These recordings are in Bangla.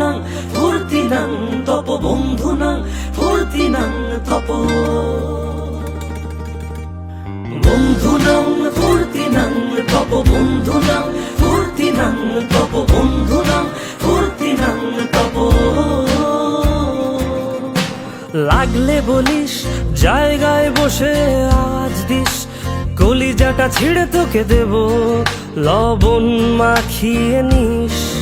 নাং ফুর্তি নাং তপ বন্ধু নাং ফুর্তি নাং তপ। বন্ধু নাং ফুর্তি নাং তপ বন্ধু নাং ফুর্তি নাং তপ বন্ধু নাং ফুর্তি নাং তপ। লাগলে বলিস, জায়গায় বসে আজ দিস, কলিজাটা ছিঁড়ে তোকে দেব, লবণ মাখিয়ে নিস।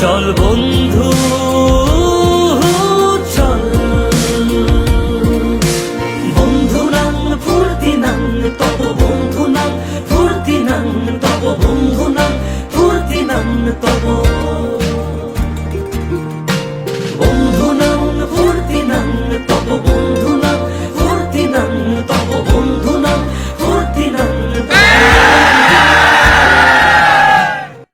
চল বন্ধু।